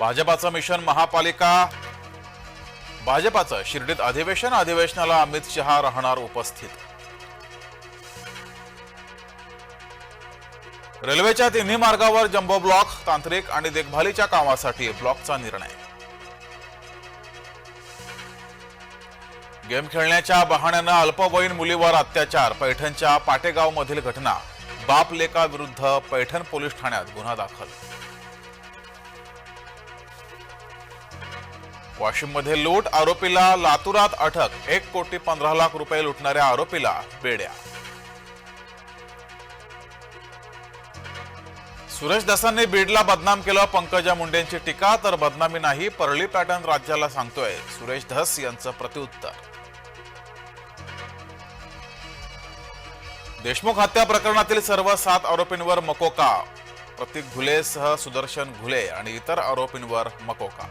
भाजपाचं मिशन महापालिका. भाजपाचं शिर्डीत अधिवेशन अधिवेशनाला अमित शहा राहणार उपस्थित. रेल्वेच्या तिन्ही मार्गावर जम्बो ब्लॉक तांत्रिक आणि देखभालीच्या कामासाठी ब्लॉकचा निर्णय. गेम खेळण्याच्या बहाण्यानं अल्पवयीन मुलीवर अत्याचार पैठणच्या पाटेगाव मधील घटना बाप लेका विरुद्ध पैठण पोलीस ठाण्यात गुन्हा दाखल. वाशिममध्ये लूट आरोपीला लातूरात अटक एक कोटी पंधरा लाख रुपये लुटणाऱ्या आरोपीला बेड्या. सुरेश दसांनी बीडला बदनाम केलं पंकजा मुंडेंची टीका तर बदनामी नाही परळी पॅटर्न राज्याला सांगतोय सुरेश धस यांचं प्रत्युत्तर. देशमुख हत्या प्रकरणातील सर्व सात आरोपींवर मकोका प्रतीक घुलेसह सुदर्शन घुले आणि इतर आरोपींवर मकोका.